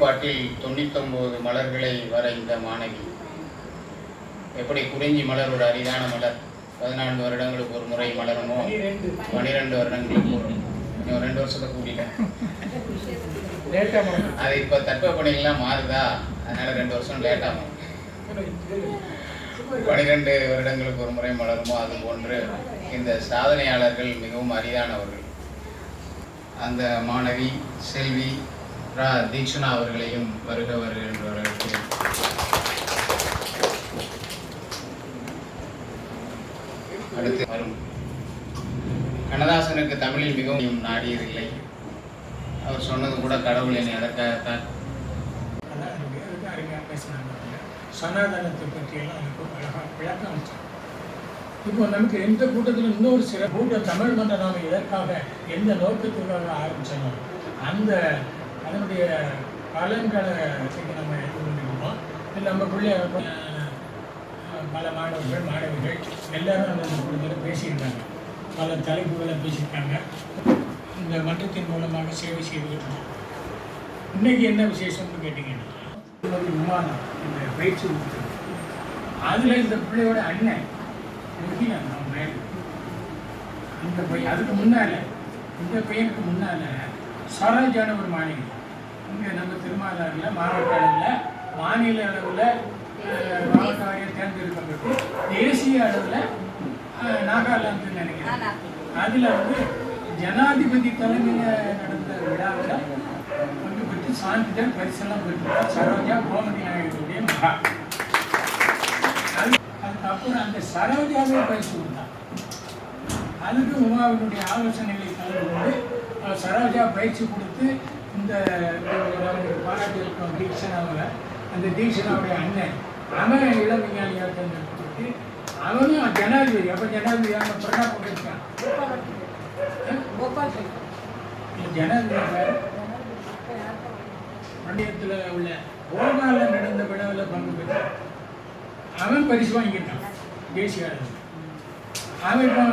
பாட்டில் தொண்ணூத்தொம்பது மலர்களை வரைந்த மாணவி. எப்படி குறிஞ்சி மலர் ஒரு அரிதான மலர்? பதினான்கு வருடங்களுக்கு ஒரு முறை மலருமோ? பன்னிரெண்டு வருடங்களுக்கு ஒரு ரெண்டு வருஷத்தை கூட்டிட்டேன். அது இப்போ தட்பப்பணிகள்லாம் மாறுதா? அதனால ரெண்டு வருஷம் லேட்டாகும் பனிரெண்டு வருடங்களுக்கு ஒரு முறை மலருமோ? அது போன்று இந்த சாதனையாளர்கள் மிகவும் அரிதானவர்கள். அந்த மாணவி செல்வி ரா தீக்ஷனா அவர்களையும் வருக வருக அடுத்து வரும். கண்ணதாசனுக்கு தமிழில் மிகவும் நாடியதில்லை. அவர் சொன்னது கூட கடவுள் என்னை அதற்காகத்தான் அருமையாக பேசினாங்க சனாதனத்தை பற்றியெல்லாம் எனக்கு அழகாக விளக்கம் அளிச்சாங்க. இப்போ நமக்கு எந்த கூட்டத்தில் இன்னொரு சில கூட்டம் தமிழ் மன்ற நாம் எதற்காக எந்த நோக்கத்துக்காக ஆரம்பிச்சோமோ அந்த அதனுடைய பலன்களை இன்னைக்கு நம்ம எடுத்து கொண்டிருக்கோம் இல்லை நம்ம பிள்ளைய பல மாணவர்கள் மாணவிகள் எல்லாரும் அந்த குழுவில் பேசியிருக்காங்க. பல தலைப்புகளை பேசியிருக்காங்க. இந்த மன்றத்தின் மூலமாக சேவை செய்துக்கிட்டு இன்னைக்கு என்ன விசேஷம்னு கேட்டீங்கன்னா விமானம் இந்த பயிற்சி கொடுத்தது அதில் இந்த பிள்ளையோட அண்ணன் இந்த பையன் அதுக்கு முன்னால இந்த பையனுக்கு முன்னால சரோஜான ஒரு மாநிலம் இங்கே நம்ம திருமாலாறில் மாவட்ட அளவில் மாநில அளவில் மாவட்ட வாரியாக தேர்ந்தெடுக்கப்பட்டு தேசிய அளவில் நாகாலாந்து நினைக்கிறேன். அதில் வந்து ஜனாதிபதி தலைமையில் நடந்த விழாவில் பங்கு பெற்று சான்றிதழ் பரிசெல்லாம் பெற்றார் சரோஜா கோமதி நாயகருடைய மகா. அது அதுக்கப்புறம் அந்த சரோஜாவே பரிசு கொடுத்தார் அதுக்கு உமாவினுடைய ஆலோசனைகளை கலந்து கொண்டு சரோஜா பயிற்சி கொடுத்து இந்த நமக்கு பாராட்டி இருக்கோம் தீக்ஷனாவில் அந்த தீக்ஷனாவுடைய அண்ணன் அவன் இளம் விஞ்ஞானியாக தேர்ந்தெடுக்கப்பட்டு அவனும் ஜனாதிபதி அப்போ ஜனாதிபதி அவன் பிரணாப் இருக்கான் ஜனாதிபதி பேர் பண்டிகத்தில் உள்ள ஓமாவில் நடந்த விழாவில் பங்கு பெற்றான். அவன் பரிசு வாங்கிட்டான் தேசிய அளவில் அவன் இப்போ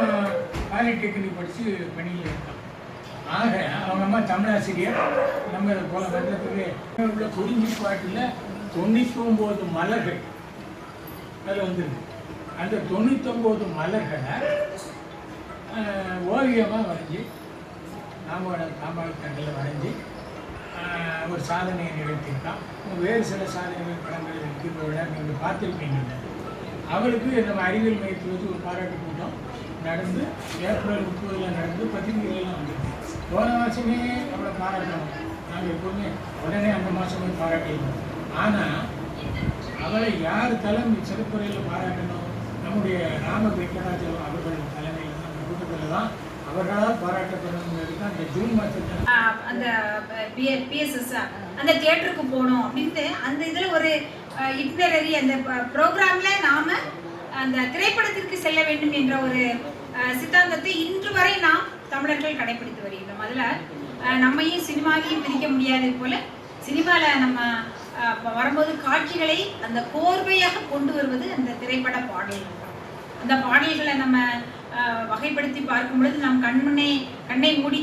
பாலிடெக்னிக் படித்து பணியில் இருக்கான். ஆக அவங்க அம்மா தமிழாசிரியர் நம்ம போல மன்றத்துக்கு உள்ள குறிஞ்சி பாட்டில் தொண்ணூற்றி ஒம்பது மலர்கள் அதில் வந்துருக்கு. அந்த தொண்ணூத்தொம்பது மலர்களை ஓவியமாக வரைஞ்சி நாமோட தாம்பாள் வரைஞ்சி ஒரு சாதனையை நிகழ்த்தியிருக்கான். வேறு சில சாதனைகள் படங்கள் இருக்கிறத நீங்கள் பார்த்துருப்பீங்க. அவளுக்கு நம்ம அறிவியல் மையத்தில் வச்சு ஒரு பாராட்டு கூட்டம் நடந்து ஏப்ரல் முப்பதில் நடந்து பத்திரிகைகள்லாம் வந்துருக்கு. போன மாதமே அவளை பாராட்டணும். நாங்கள் எப்போதுமே உடனே அந்த மாதமே பாராட்டியிருக்கோம் ஆனால் அவளை யார் தலைமை சிறப்புரையில் பாராட்டணும்? நம்முடைய ராம வெங்கடாச்சலம் அவர்கள் தலைமையில் தான் அந்த கூட்டத்தில் தான் அவர்களால் பாராட்டப்படணுங்கிறது தான் அந்த ஜூன் மாதத்தில் அந்த பிஎஸ்எஸ் அந்த தியேட்டருக்கு போகணும் அப்படின்ட்டு அந்த இதில் ஒரு இட்னரரி அந்த ப்ரோக்ராமில் நாம் அந்த திரைப்படத்திற்கு செல்ல வேண்டும் என்ற ஒரு சித்தாந்தத்தை இன்று வரை நாம் தமிழர்கள் கடைபிடித்து வருகிறோம் அதில் நம்மையும் சினிமாவையும் பிரிக்க முடியாது போல சினிமாவில் நம்ம வரும்போது காட்சிகளை அந்த கோர்வையாக கொண்டு வருவது அந்த திரைப்பட பாடல்கள். அந்த பாடல்களை நம்ம வகைப்படுத்தி பார்க்கும் பொழுது நம் கண்முன்னே கண்ணை மூடி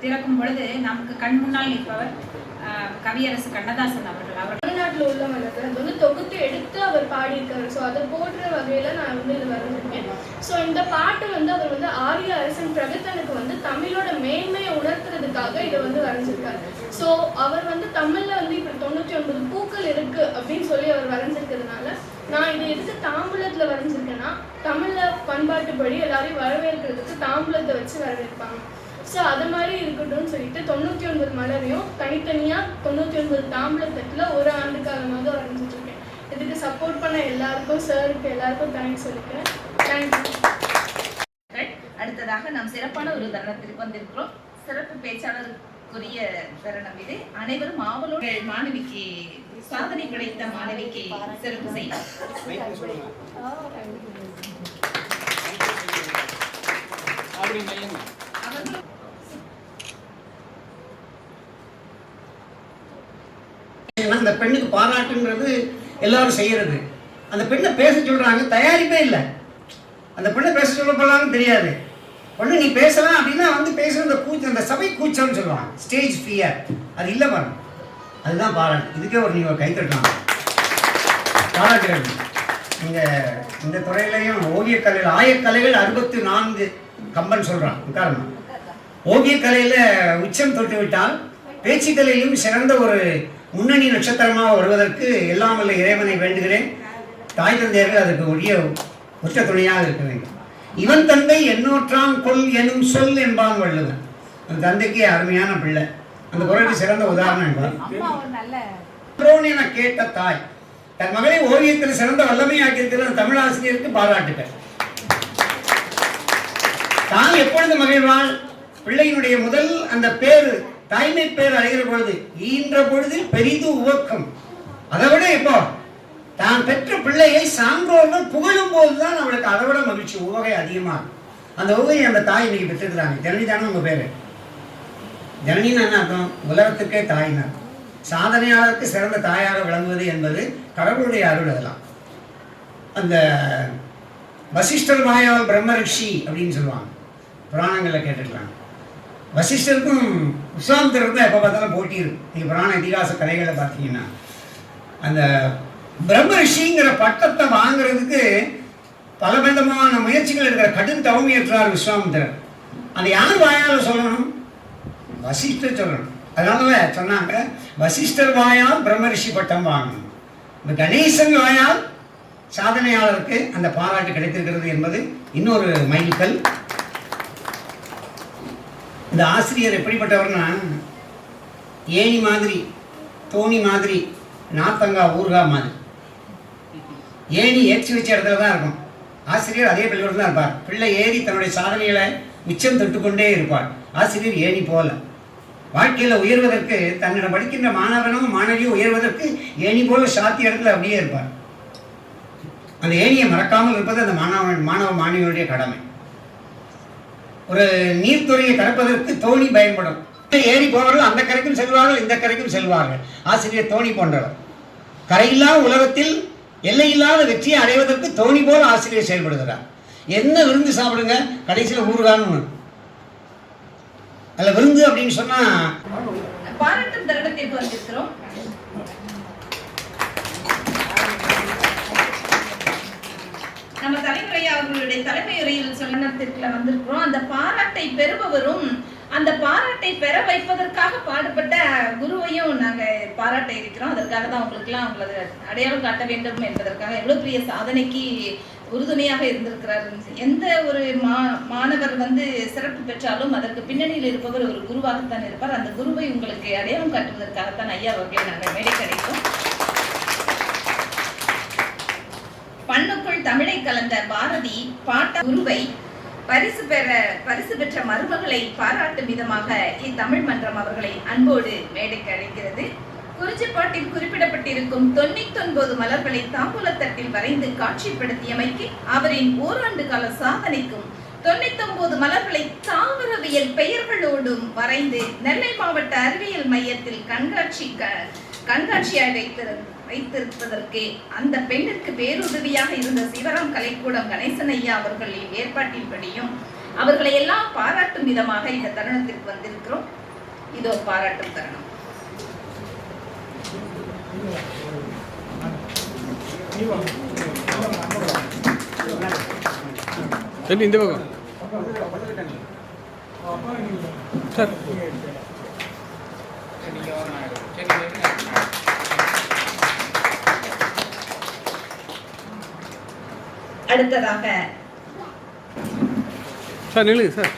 திறக்கும் பொழுது நமக்கு கண் முன்னால் நிற்பவர் கவியரசு கண்ணதாசன் அவர்கள் அவர் தமிழ்நாட்டில் உள்ள அது வந்து தொகுத்து எடுத்து அவர் பாடியிருக்காரு. ஸோ அதை போடுற வகையில் நான் வந்து இது வரைஞ்சிருக்கேன் ஸோ இந்த பாட்டு வந்து அவர் வந்து ஆரிய அரசன் பிரகத்தனுக்கு வந்து தமிழோட மேன்மையை உணர்த்துறதுக்காக இதை வந்து வரைஞ்சிருக்காரு. ஸோ அவர் வந்து தமிழில் வந்து இப்படி தொண்ணூற்றி ஒன்பது பூக்கள் இருக்கு அப்படின்னு சொல்லி அவர் வரைஞ்சிருக்கிறதுனால நான் இதை எதுக்கு தாம்பூலத்தில் வரைஞ்சிருக்கேன்னா தமிழில் பண்பாட்டுப்படி எல்லாரையும் வரவேற்கிறதுக்கு தாம்பூலத்தை வச்சு வரவேற்பாங்க. ஸோ அது மாதிரி இருக்கட்டும்னு சொல்லிட்டு தொண்ணூற்றி ஒன்பது மலரையும் தனித்தனியாக தொண்ணூற்றி ஒன்பது தாம்பளத்தட்டில் ஒரு ஆண்டு காலமாக இருக்கேன் இதுக்கு சப்போர்ட் பண்ண எல்லாருக்கும் சாருக்கு எல்லாருக்கும் தேங்க்ஸ் சொல்லிக்கிறேன். தேங்க்யூ அடுத்ததாக நாம் சிறப்பான ஒரு தருணத்திற்கு வந்திருக்கிறோம். சிறப்பு பேச்சாளருக்குரிய தருணம் இது. அனைவரும் ஆவலோடு மாணவிக்கு சாதனை படைத்த மாணவிக்கு சிறப்பு செய்யலாம் அவர்களும் ஏன்னா அந்த பெண்ணுக்கு பாராட்டுன்றது எல்லாரும் செய்யறது. அந்த பெண்ணை பேச சொல்றாங்க தயாரிப்பே இல்லை. அந்த பெண்ணை பேச சொல்ல போகலான்னு தெரியாது. ஒன்று நீ பேசலாம் அப்படின்னா வந்து பேசுகிற அந்த கூச்சம் அந்த சபை கூச்சம்னு சொல்லுவாங்க. ஸ்டேஜ் ஃபியர் அது இல்லை பாருங்க அதுதான் பாராட்டு. இதுக்கே ஒரு நீங்கள் கை தட்டலாம். பாராட்டுகள். நீங்கள் இந்த துறையிலையும் ஓவியக்கலையில் ஆயக்கலைகள் அறுபத்தி நான்கு கம்பன் சொல்கிறான் உட்காரணும் ஓவியக்கலையில் உச்சம் தொட்டு விட்டால் பேச்சுக்கலையிலும் சிறந்த ஒரு முன்னணி நட்சத்திரமாக வருவதற்கு எல்லாம் வல்ல இறைவனை வேண்டுகிறேன். தாய் தந்தையர்கள் அதற்கு உரிய உற்ற துணையாக இருக்க வேண்டும். இவன் தந்தை எண்ணூற்றாம் கொல் எனும் சொல் என்பான் வள்ளுவன் அந்த தந்தைக்கு அருமையான பிள்ளை. அந்த குரலுக்கு சிறந்த உதாரணம் என்பான் என கேட்ட தாய். தன் மகளை ஓவியத்தில் சிறந்த வல்லமையாக்கியிருக்கிற தமிழ் ஆசிரியருக்கு பாராட்டுகள் தான் எப்பொழுது மகிழ்வாள்? பிள்ளையினுடைய முதல் அந்த பேர் தாய்மை பேர் அடைகிற பொழுது ஈன்ற பொழுதில் பெரிது உவக்கம். அதை விட இப்போ தான் பெற்ற பிள்ளையை சான்றோர்கள் புகழும் போதுதான் அவளுக்கு அதை விட மகிழ்ச்சி உவகை அதிகமாக அந்த உவகையை அந்த தாய் இன்னைக்கு பெற்றுக்கிறாங்க. ஜனனி தானே உங்க பேரு? ஜனனின்னு என்ன அர்த்தம்? உலகத்துக்கே தாய்னா சாதனையாளருக்கு சிறந்த தாயாக விளங்குவது என்பது கடவுளுடைய அருள் அதெல்லாம். அந்த வசிஷ்டர் வாயால் பிரம்ம ரிஷி அப்படின்னு சொல்லுவாங்க. புராணங்களில் கேட்டுக்கலாம் வசிஷ்டருக்கும் விஸ்வாமித்திரருக்கும் எப்போ பார்த்தாலும் போட்டி இருக்கு. நீங்கள் புராண இதிகாச கதைகளை பார்த்தீங்கன்னா அந்த பிரம்ம ரிஷிங்கிற பட்டத்தை வாங்குறதுக்கு பல விதமான முயற்சிகள் இருக்கிற கடும் தவம் ஏற்றார் விஸ்வாமித்திரர். அந்த யார் வாயால் சொல்லணும்? வசிஷ்டர் சொல்லணும். அதனால சொன்னாங்க வசிஷ்டர் வாயால் பிரம்ம ரிஷி பட்டம் வாங்கணும். இந்த கணேசன் வாயால் சாதனையாளருக்கு அந்த பாராட்டு கிடைத்திருக்கிறது என்பது இன்னொரு மைல்கல் இந்த ஆசிரியர் எப்படிப்பட்டவர்னா ஏணி மாதிரி தோணி மாதிரி நாத்தங்கா ஊர்கா மாதிரி. ஏணி ஏற்றி வச்ச இடத்துல தான் இருக்கும் ஆசிரியர் அதே பள்ளிக்கூடத்தில் தான் இருப்பார். பிள்ளை ஏறி தன்னுடைய சாதனைகளை மிச்சம் தொட்டுக்கொண்டே இருப்பார். ஆசிரியர் ஏணி போல. வாழ்க்கையில் உயர்வதற்கு தன்னிடம் படிக்கின்ற மாணவனும் மாணவியும் உயர்வதற்கு ஏணி போல சாத்திய இடத்துல அப்படியே இருப்பார். அந்த ஏணியை மறக்காமல் இருப்பது அந்த மாணவன் மாணவ மாணவியுடைய கடமை. ஒரு நீர்த்துறையை கடப்பதற்கு தோணி பயன்படும். ஏறி போவர்கள் அந்த கரைக்கும் செல்வார்கள் இந்த கரைக்கும் செல்வார்கள். ஆசிரியர் தோணி போன்றவர். கரையில்லா உலகத்தில் எல்லையில்லாத வெற்றியை அடைவதற்கு தோணி போல ஆசிரியர் செயல்படுகிறார். என்ன விருந்து சாப்பிடுங்க? கடைசியில் ஊறுகான்னு. அதில் விருந்து அப்படின்னு சொன்னால் பாராட்டும் தருணத்திற்கு வந்திருக்கிறோம் நம்ம தலைமுறை அவர்களுடைய தலைமை சொன்னத்திற்குல வந்திருக்கிறோம். அந்த பாராட்டை பெறுபவரும் அந்த பாராட்டை பெற வைப்பதற்காக பாடுபட்ட குருவையும் நாங்க பாராட்ட இருக்கிறோம். அதற்காக தான் உங்களுக்குலாம் உங்களது அடையாளம் காட்ட வேண்டும் என்பதற்காக எவ்வளவு பெரிய சாதனைக்கு உறுதுணையாக இருந்திருக்கிறார். எந்த ஒரு மா மாணவர் வந்து சிறப்பு பெற்றாலும் அதற்கு பின்னணியில் இருப்பவர் ஒரு குருவாகத்தான் இருப்பார். அந்த குருவை உங்களுக்கு அடையாளம் காட்டுவதற்காகத்தான் ஐயா அவர்களை நாங்கள் மேடை கிடைக்கும் பண்ணுக்குள் தமிழை கலந்த பாரதி பாட்ட குருவை பரிசு பெற பரிசு பெற்ற மருமகளை பாராட்டும் விதமாக இத்தமிழ் மன்றம் அவர்களை அன்போடு மேடைக்கு அழைக்கிறது. குறிச்சிப்பாட்டில் குறிப்பிடப்பட்டிருக்கும் தொண்ணூத்தொன்பது மலர்களை தாம்பூலத்தட்டில் வரைந்து காட்சிப்படுத்தியமைக்கு அவரின் ஓராண்டு கால சாதனைக்கும் தொண்ணூத்தி ஒன்பது மலர்களை தாவரவியல் பெயர்களோடும் வரைந்து நெல்லை மாவட்ட அறிவியல் மையத்தில் கண்காட்சி க- கண்காட்சியாக வைத்திருந்தார் வைத்திருப்பதற்கு அந்த பெண்ணிற்கு பேருதவியாக இருந்த சிவராம் கலைக்கூடம் கணேசன் ஐயா அவர்களின் ஏற்பாட்டின்படியும் அவர்களை எல்லாம் பாராட்டும் விதமாக இந்த தருணத்திற்கு வந்திருக்கிறோம் இதோ பாராட்டும் தருணம் இந்த பக்கம் சார் நீங்க வாங்க, நான் எடுக்கிறேன். சரி, இருங்க. அடுத்ததாக. சார் நில்லுங்க சார்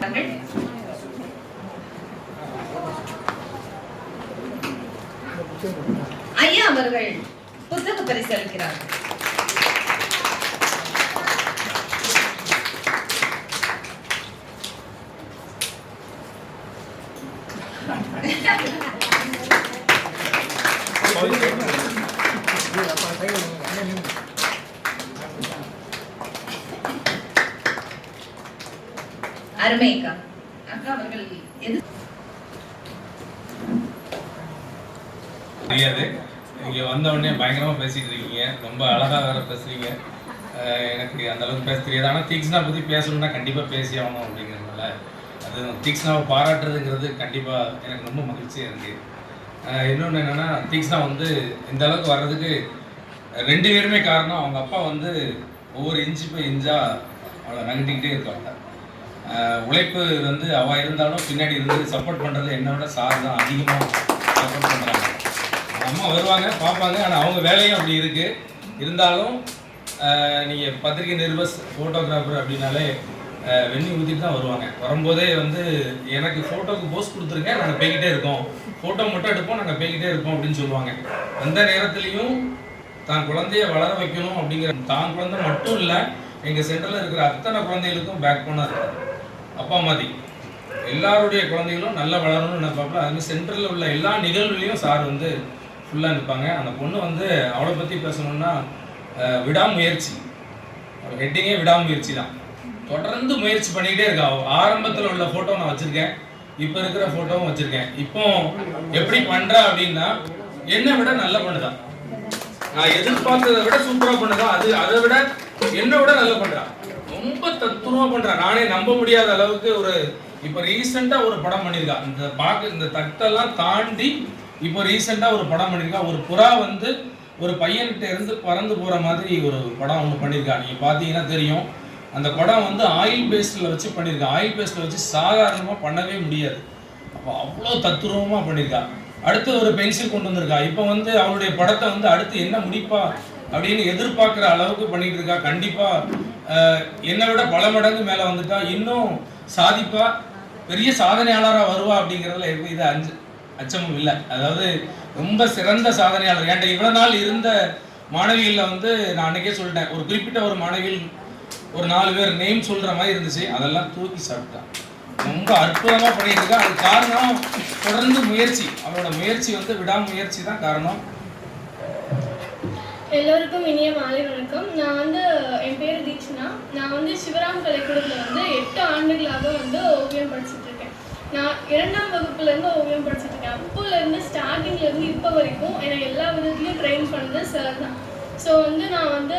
நாங்கள் ஐயா அவர்கள் புத்தக பரிசு அளிக்கிறார்கள் அருமை அக்கா. அவர்கள் எது? தெரியாது. இங்கே வந்த உடனே பயங்கரமாக பேசிட்டு இருக்கீங்க. ரொம்ப அழகாக வேற பேசுறீங்க. எனக்கு அந்த அளவுக்கு பேச தெரியாது. ஆனால் தீக்ஷ்ணா பற்றி பேசணும்னா கண்டிப்பாக பேசி ஆகணும் அப்படிங்கிறதுனால. அது தீக்ஷ்ணாவை பாராட்டுறதுங்கிறது கண்டிப்பாக எனக்கு ரொம்ப மகிழ்ச்சியாக இருக்குது இன்னொன்று என்னென்னா தீக்ஷ்ணா வந்து இந்த அளவுக்கு வர்றதுக்கு ரெண்டு பேருமே காரணம். அவங்க அப்பா வந்து ஒவ்வொரு இன்ச்சு போய் இஞ்சா அவளை நகட்டிக்கிட்டே இருக்காங்க. உழைப்பு வந்து அவள் இருந்தாலும் பின்னாடி இருந்து சப்போர்ட் பண்ணுறது என்னை விட சார் தான் அதிகமாக சப்போர்ட் பண்ணுறாங்க அம்மா வருவாங்க பார்ப்பாங்க. ஆனால் அவங்க வேலையும் அப்படி இருக்குது இருந்தாலும் நீங்கள் பத்திரிகை நிருபஸ் ஃபோட்டோகிராஃபர் அப்படின்னாலே வெண்ணி ஊற்றிட்டு தான் வருவாங்க. வரும்போதே வந்து எனக்கு ஃபோட்டோக்கு போஸ்ட் கொடுத்துருக்கேன் நாங்கள் போய்கிட்டே இருக்கோம். ஃபோட்டோ மட்டும் எடுப்போம் நாங்கள் போய்கிட்டே இருப்போம் அப்படின்னு சொல்லுவாங்க. அந்த நேரத்துலையும் தான் குழந்தைய வளர வைக்கணும் அப்படிங்கிற தான் குழந்தை மட்டும் இல்லை எங்கள் சென்டரில் இருக்கிற அத்தனை குழந்தைகளுக்கும் பேக் போனாக இருக்காரு அப்பா மாதிரி எல்லாருடைய குழந்தைகளும் நல்லா வளரணும்னு நினைப்பாப்புல. அதுமாதிரி சென்டரில் உள்ள எல்லா நிகழ்வுலையும் சார் வந்து ஃபுல்லாக நிற்பாங்க அந்த பொண்ணு வந்து அவளை பற்றி பேசணும்னா விடாமுயற்சி. அவள் ஹெட்டிங்கே விடாமுயற்சி தான். தொடர்ந்து முயற்சி பண்ணிக்கிட்டே இருக்கா. அவள் ஆரம்பத்தில் உள்ள ஃபோட்டோ நான் வச்சுருக்கேன். இப்போ இருக்கிற ஃபோட்டோவும் வச்சுருக்கேன். இப்போ எப்படி பண்ணுறா அப்படின்னா என்னை விட நல்லா பண்ணுதான் நான் எதிர்பார்த்ததை விட சூப்பராக பண்ணுதான் அது அதை விட என்னை விட நல்லா பண்ணுறான் ரொம்ப தத்துரூபமா பண்றா நானே நம்ப முடியாத அளவுக்கு ஒரு இப்போ ரீசெண்டா ஒரு படம் பண்ணியிருக்கா இந்த பார்க்க இந்த தட்டெல்லாம் தாண்டி இப்போ ரீசெண்டா ஒரு படம் பண்ணியிருக்கா ஒரு புறா வந்து ஒரு பையன்கிட்ட இருந்து பறந்து போற மாதிரி ஒரு படம் ஒன்று பண்ணியிருக்கா நீங்க பார்த்தீங்கன்னா தெரியும். அந்த படம் வந்து ஆயில் பேஸ்டில் வச்சு பண்ணியிருக்கா ஆயில் பேஸ்டில் வச்சு சாதாரணமாக பண்ணவே முடியாது. அப்போ அவ்வளோ தத்துரூபமாக பண்ணியிருக்கா அடுத்து ஒரு பென்சில் கொண்டு வந்திருக்கா. இப்போ வந்து அவளுடைய படத்தை வந்து அடுத்து என்ன முடிப்பா அப்படின்னு எதிர்பார்க்குற அளவுக்கு பண்ணிட்டு இருக்கா. கண்டிப்பாக என்னை விட பல மடங்கு மேலே வந்துட்டா இன்னும் சாதிப்பா பெரிய சாதனையாளராக வருவா அப்படிங்கிறதுல எவ்வித இது அஞ்சு அச்சமும் இல்லை. அதாவது ரொம்ப சிறந்த சாதனையாளர். என்கிட்ட இவ்வளோ நாள் இருந்த மாணவிகளில் வந்து நான் அன்னைக்கே சொல்லிட்டேன் ஒரு குறிப்பிட்ட ஒரு மாணவியில் ஒரு நாலு பேர் நேம் சொல்கிற மாதிரி இருந்துச்சு. அதெல்லாம் தூக்கி சாப்பிட்டான் ரொம்ப அற்புதமாக பண்ணிட்டு இருக்கா. அது காரணம் தொடர்ந்து முயற்சி. அவளோட முயற்சி வந்து விடாமுயற்சி தான் காரணம். எல்லோருக்கும் இனிய மாலை வணக்கம். நான் வந்து என் பேர் தீக்ஷனா. நான் வந்து சிவராம் கலைக்கூடத்தில் வந்து எட்டு ஆண்டுகளாக வந்து ஓவியம் படிச்சுட்டு இருக்கேன் நான் இரண்டாம் வகுப்புலேருந்து ஓவியம் படிச்சுட்டு இருக்கேன் அப்போல இருந்து இப்போ வரைக்கும் என்னை எல்லா விதத்துலையும் ட்ரெயின் பண்ணது சார் தான். ஸோ வந்து நான் வந்து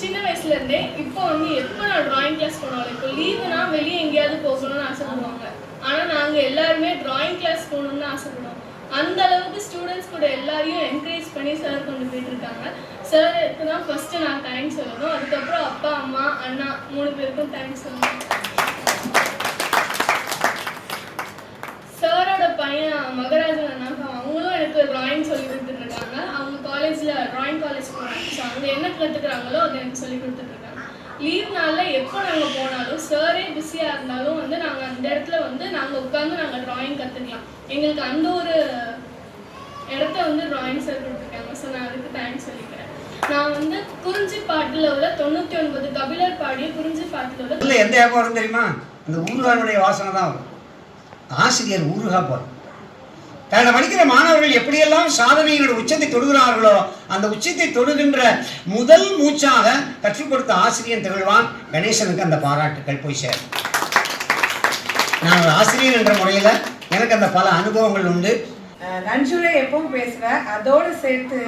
சின்ன வயசுலேருந்தே இப்போ வந்து எப்போ நான் டிராயிங் கிளாஸ் போனாலும் இப்போ லீவுனா வெளியே எங்கேயாவது போகணும்னு ஆசைப்படுவாங்க. ஆனால் நாங்கள் எல்லாருமே டிராயிங் கிளாஸ் போகணும்னு ஆசைப்படுவோம் அந்த அளவுக்கு ஸ்டூடெண்ட்ஸ் கூட எல்லாரையும் என்கரேஜ் பண்ணி சார் கொண்டு போயிட்டு இருக்காங்க சாருக்கு தான் ஃபஸ்ட்டு நான் தேங்க்ஸ் சொல்லணும். அதுக்கப்புறம் அப்பா அம்மா அண்ணா மூணு பேருக்கும் தேங்க்ஸ் சொல்லணும். சாரோட பையன் மகராஜன் அண்ணா அவங்களும் எனக்கு ட்ராயிங் சொல்லி கொடுத்துட்ருக்காங்க அவங்க காலேஜில் ட்ராயிங் காலேஜ் போகிறாங்க ஸோ அங்கே என்ன கற்றுக்குறாங்களோ அதை எனக்கு சொல்லி கொடுத்துட்ருக்காங்க லீவ் நாளில் எப்போ நாங்கள் போனாலும் சாரே பிஸியாக இருந்தாலும் வந்து நாங்கள் அந்த இடத்துல வந்து நாங்கள் உட்காந்து நாங்கள் ட்ராயிங் கற்றுக்கலாம் எங்களுக்கு அந்த ஒரு இடத்த வந்து ட்ராயிங் சார் கொடுத்துருக்காங்க. ஸோ நான் அதுக்கு தேங்க்ஸ் சொல்லி நான் வந்து குறிஞ்சி பாட்டில் உள்ள தொண்ணூற்றி ஒன்பது கபிலர் பாடிய குறிஞ்சி பாட்டில் உள்ள இல்லை எந்த ஏப்பம் வரும் தெரியுமா? அந்த ஊறுகானுடைய வாசனை தான் வரும் ஆசிரியர் ஊறுகா போல். தன்னை படிக்கிற மாணவர்கள் எப்படியெல்லாம் சாதனையோட உச்சத்தை தொடுகிறார்களோ அந்த உச்சத்தை தொடுகின்ற முதல் மூச்சாக கற்றுக் கொடுத்த ஆசிரியன் திகழ்வான் கணேசனுக்கு அந்த பாராட்டுக்கள் போய் சேரும். நான் ஒரு ஆசிரியர் என்ற முறையில் எனக்கு அந்த பல அனுபவங்கள் உண்டு. நன்றியுரை எப்பவும் பேசுவேன் அதோடு சேர்த்து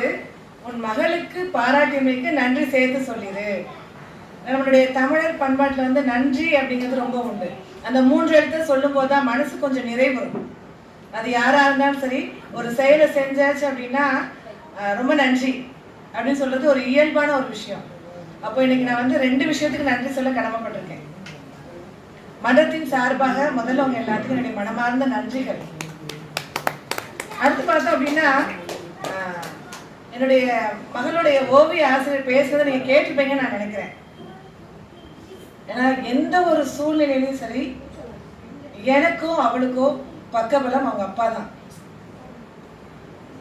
உன் மகளுக்கு பாராட்டியமைக்கு நன்றி சேர்த்து சொல்லிடு நம்மளுடைய தமிழர் பண்பாட்டில் வந்து நன்றி அப்படிங்கிறது ரொம்ப உண்டு. அந்த மூன்று எழுத்தை சொல்லும்போது தான் மனசு கொஞ்சம் நிறைவு அது யாராக இருந்தாலும் சரி ஒரு செயலை செஞ்சாச்சு அப்படின்னா ரொம்ப நன்றி அப்படின்னு சொல்றது ஒரு இயல்பான ஒரு விஷயம். அப்போ இன்னைக்கு நான் வந்து ரெண்டு விஷயத்துக்கு நன்றி சொல்ல கடமைப்பட்டிருக்கேன். மதத்தின் சார்பாக முதல்ல அவங்க எல்லாத்துக்கும் என்னுடைய மனமார்ந்த நன்றிகள். அடுத்து பார்த்தோம் அப்படின்னா என்னுடைய மகளுடைய ஓவிய ஆசிரியர் பேசுறதை நீங்க கேட்டிருப்பீங்கன்னு நான் நினைக்கிறேன். ஏன்னா எந்த ஒரு சூழ்நிலையிலையும் சரி எனக்கும் அவளுக்கும் பக்கபலம் அவங்க அப்பா தான்.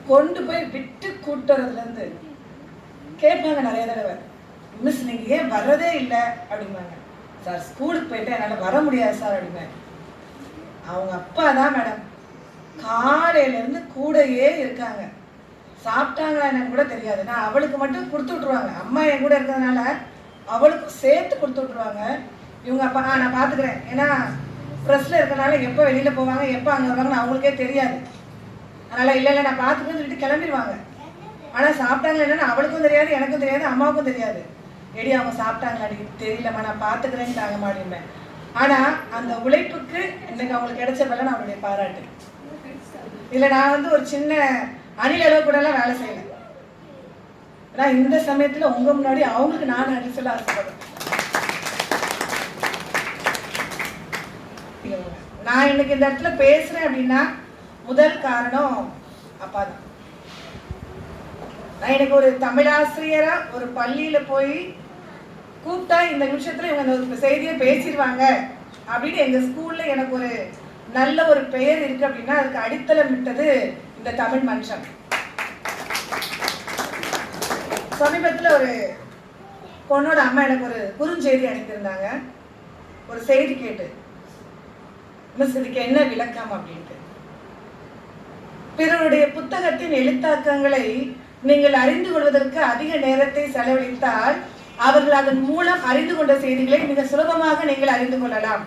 கொண்டு போய் விட்டு கூட்டுறதுல இருந்து கேட்பாங்க நிறைய தடவை. மிஸ் நீங்க ஏன் வர்றதே இல்லை? அப்படிம்பாங்க. சார் ஸ்கூலுக்கு போயிட்டு என்னால் வர முடியாது சார் அப்படிம்பேன் அவங்க அப்பா தான் மேடம். காலையிலேருந்து கூடையே கூடயே இருக்காங்க. சாப்பிட்டாங்களா என்னன்னு கூட தெரியாது. நான் அவளுக்கு மட்டும் கொடுத்து விட்ருவாங்க அம்மா என் கூட இருக்கிறதுனால அவளுக்கும் சேர்த்து கொடுத்து விட்ருவாங்க இவங்க அப்பா ஆ நான் பார்த்துக்கிறேன். ஏன்னா ப்ரெஸ்ஸில் இருக்கிறனால எப்போ வெளியில் போவாங்க எப்போ அங்கே வருவாங்கன்னு அவங்களுக்கே தெரியாது. அதனால் இல்லை இல்லை நான் பார்த்துக்கிறேன்னு சொல்லிட்டு கிளம்பிடுவாங்க. ஆனால் சாப்பிட்டாங்களா என்னன்னு அவளுக்கும் தெரியாது எனக்கும் தெரியாது அம்மாவுக்கும் தெரியாது. எடி அவங்க சாப்பிட்டாங்களாடி தெரியலம்மா நான் பார்த்துக்கிறேன்ட்டாங்க மாடிம்பேன் ஆனால் அந்த உழைப்புக்கு இன்னைக்கு அவங்களுக்கு கிடைச்ச நான் அவருடைய பாராட்டு. இல்லை நான் வந்து ஒரு சின்ன அணில் அளவு கூடலாம் வேலை செய்யலை. ஆனால் இந்த சமயத்தில் உங்கள் முன்னாடி அவங்களுக்கு நான் அடி சொல்ல ஆசைப்படுறேன். நான் இன்னைக்கு இந்த இடத்துல பேசுகிறேன் அப்படின்னா முதல் காரணம் அப்பா தான் நான் எனக்கு ஒரு தமிழாசிரியராக ஒரு பள்ளியில் போய் கூப்பிட்டா இந்த நிமிஷத்தில் இவங்க இந்த ஒரு செய்தியை பேசிடுவாங்க அப்படின்னு எங்கள் ஸ்கூலில் எனக்கு ஒரு நல்ல ஒரு பெயர் இருக்குது அப்படின்னா அதுக்கு அடித்தளம் விட்டது இந்த தமிழ் மன்றம். சமீபத்தில் ஒரு பொண்ணோட அம்மா எனக்கு ஒரு குறுஞ்செய்தி அனுப்பியிருந்தாங்க. ஒரு செய்தி கேட்டு. மிஸ் இதுக்கு என்ன விளக்கம்? அப்படின்ட்டு. பிறருடைய புத்தகத்தின் எழுத்தாக்கங்களை நீங்கள் அறிந்து கொள்வதற்கு அதிக நேரத்தை செலவழித்தால் அவர்கள் அதன் மூலம் அறிந்து கொண்ட செய்திகளை மிக சுலபமாக நீங்கள் அறிந்து கொள்ளலாம்.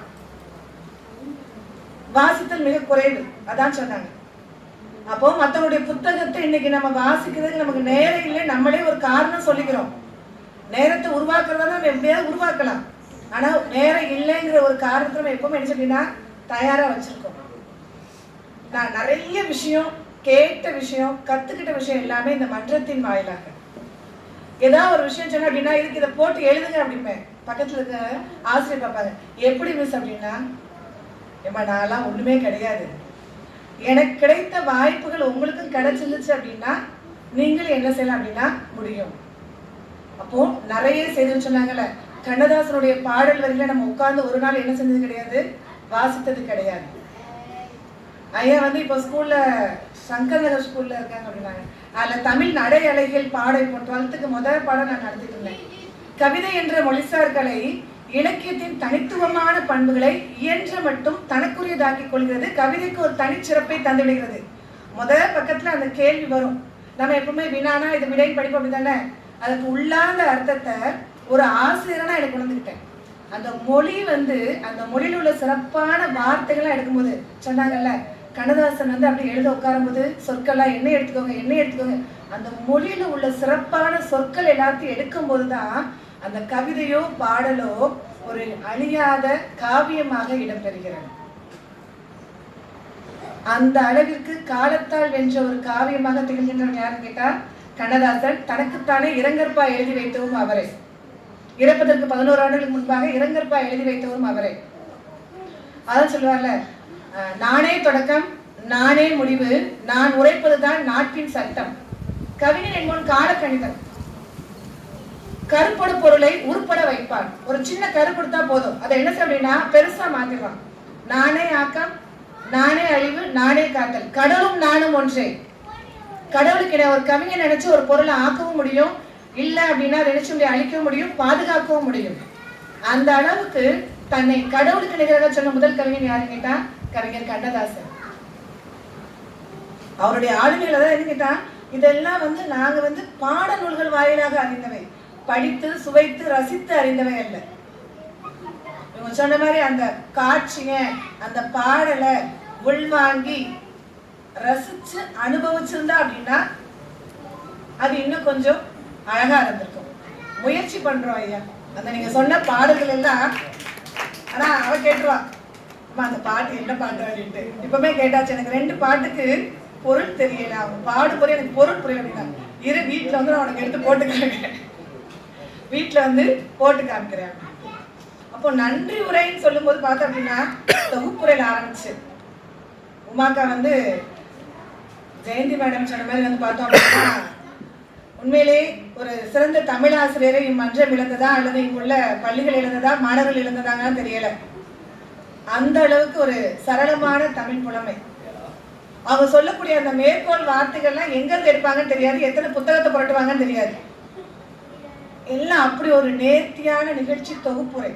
வாசித்தல் மிக குறைவு. அதான் சொன்னாங்க. அப்போ மற்றவருடைய புத்தகத்தை இன்னைக்கு நம்ம வாசிக்கிறதுக்கு நமக்கு நேரம் இல்லை. நம்மளே ஒரு காரணம் சொல்லிக்கிறோம். நேரத்தை உருவாக்குறதா நம்ம எப்படியாவது உருவாக்கலாம். ஆனா நேரம் இல்லைங்கிற ஒரு காரணத்தை நம்ம எப்பவுமே என்ன சொல்லினா தயாரா வச்சிருக்கோம். நான் நிறைய விஷயம் கேட்ட விஷயம் கத்துக்கிட்ட விஷயம் எல்லாமே இந்த மன்றத்தின் வாயிலாக. ஏதாவது ஒரு விஷயம் சொன்னால் அப்படின்னா இதுக்கு இதை போட்டு எழுதுங்க அப்படிம்பேன். பக்கத்துல இருக்க ஆசிரியர் பார்ப்பாங்க எப்படி மிஸ் அப்படின்னா ஏம்மா நான்லாம் ஒண்ணுமே கிடையாது. எனக்கு கிடைத்த வாய்ப்புகள் உங்களுக்கும் கிடைச்சிருந்துச்சு அப்படின்னா நீங்களும் என்ன செய்யலாம் அப்படின்னா முடியும். அப்போ நிறைய செய்துன்னு சொன்னாங்கல்ல கண்ணதாசனுடைய பாடல் வரிகளை நம்ம உட்கார்ந்து ஒரு நாள் என்ன செஞ்சது கிடையாது? வாசித்தது கிடையாது. ஐயா வந்து இப்போ ஸ்கூல்ல சங்கர் நகர் ஸ்கூல்ல இருக்காங்க அப்படின்னாங்க. அதுல தமிழ் நடை அலைகள் பாடல் இப்போ டுவெல்த்துக்கு முதல் பாடம் நான் நடத்திட்டு இருந்தேன். கவிதை என்ற மொழிசார் கலை இலக்கியத்தின் தனித்துவமான பண்புகளை இயன்ற மட்டும் தனக்குரியதாக்கிக் கொள்கிறது. கவிதைக்கு ஒரு தனிச்சிறப்பை தந்துவிடுகிறது. முதல் பக்கத்துல அந்த கேள்வி வரும். நம்ம எப்பவுமே வினானா இது விடை படிப்போம் அப்படிதானே அதுக்கு உள்ளார்ந்த அர்த்தத்தை ஒரு ஆசிரியராக எனக்கு உணர்ந்துக்கிட்டேன். அந்த மொழி வந்து அந்த மொழியில் உள்ள சிறப்பான வார்த்தைகள்லாம் எடுக்கும்போது சொன்னாங்கல்ல கண்ணதாசன் வந்து அப்படி எழுத உட்காரும்போது சொற்கள்லாம் என்ன எடுத்துக்கோங்க என்ன எடுத்துக்கோங்க. அந்த மொழியில உள்ள சிறப்பான சொற்கள் எல்லாத்தையும் எடுக்கும்போது தான் அந்த கவிதையோ பாடலோ ஒரு அழியாத காவியமாக இடம்பெறுகிறது. அந்த அளவிற்கு காலத்தால் வென்ற ஒரு காவியமாக திகழ்கின்றவன் யாருன்னு கேட்டால் கண்ணதாசன். தனக்குத்தானே இரங்கற்பா எழுதி வைத்தவும் அவரே. இறப்பதற்கு பதினோரு ஆண்டுகளுக்கு முன்பாக இரங்கற்பா எழுதி வைத்தவரும் அவரே. அதான் சொல்லுவார்ல நானே தொடக்கம் நானே முடிவு நான் உரைப்பதுதான் நாட்டின் சட்டம். கவிஞர் என்பவன் காலக்கணிதன் கருப்பொடு பொருளை உருப்பட வைப்பான். ஒரு சின்ன கரு கொடுத்தா போதும். அதை என்ன செய்ய அப்படின்னா பெருசா மாத்திடுவான் நானே ஆக்கம் நானே அழிவு நானே காத்தல். கடவுளும் நானும் ஒன்றே. கடவுளுக்கு இணை ஒரு கவிஞன் நினைச்சு ஒரு பொருளை ஆக்கவும் முடியும். இல்ல அப்படின்னா நினைச்சு முடியும் அழிக்கவும் முடியும் பாதுகாக்கவும் முடியும். அந்த அளவுக்கு தன்னை கடவுளுக்கு நிகராக சொன்ன முதல் கவிஞன் யாருன்னு கேட்டா கவிஞர் கண்ணதாசன். அவருடைய ஆளுமைகளை தான் என்ன கேட்டா இதெல்லாம் வந்து நாங்க வந்து பாட நூல்கள் வாயிலாக அறிந்தவை. படித்து சுவைத்து ரசித்து அறிந்தவை அல்ல. இவங்க சொன்ன மாதிரி அந்த காட்சிங்க அந்த பாடலை உள்வாங்கி ரசிச்சு அனுபவிச்சிருந்தா அப்படின்னா அது இன்னும் கொஞ்சம் அழகா இருந்திருக்கும். முயற்சி பண்றோம் ஐயா. அந்த நீங்க சொன்ன பாடல்கள் எல்லாம் ஆனா அவ கேட்டுருவா அம்மா அந்த பாட்டு என்ன பாட்டு அப்படின்ட்டு. இப்பவுமே கேட்டாச்சு எனக்கு ரெண்டு பாட்டுக்கு பொருள் தெரியல. அவங்க பாடு போது எனக்கு பொருள் புரியல இரு வீட்டுல வந்து நான் உனக்கு எடுத்து போட்டுக்கிறேன். வீட்டில் வந்து போட்டு காமிக்கிறேன். அப்போ நன்றி உரைன்னு சொல்லும்போது பார்த்தோம் அப்படின்னா தொகுப்புரையில் ஆரம்பிச்சு. உமாக்கா வந்து ஜெயந்தி மேடம் சொன்ன மாதிரி வந்து பார்த்தோம் அப்படின்னா உண்மையிலே ஒரு சிறந்த தமிழ் ஆசிரியரை இம்மன்றம் இழந்ததா அல்லது இங்குள்ள பள்ளிகள் இழந்ததா மாணவர்கள் இழந்ததாங்கன்னு தெரியல. அந்த அளவுக்கு ஒரு சரளமான தமிழ் புலமை. அவங்க சொல்லக்கூடிய அந்த மேற்கோள் வார்த்தைகள்லாம் எங்கிருந்து எடுப்பாங்கன்னு தெரியாது எத்தனை புத்தகத்தை புரட்டுவாங்கன்னு தெரியாது. எல்லாம் அப்படி ஒரு நேர்த்தியான நிகழ்ச்சி தொகுப்புரை.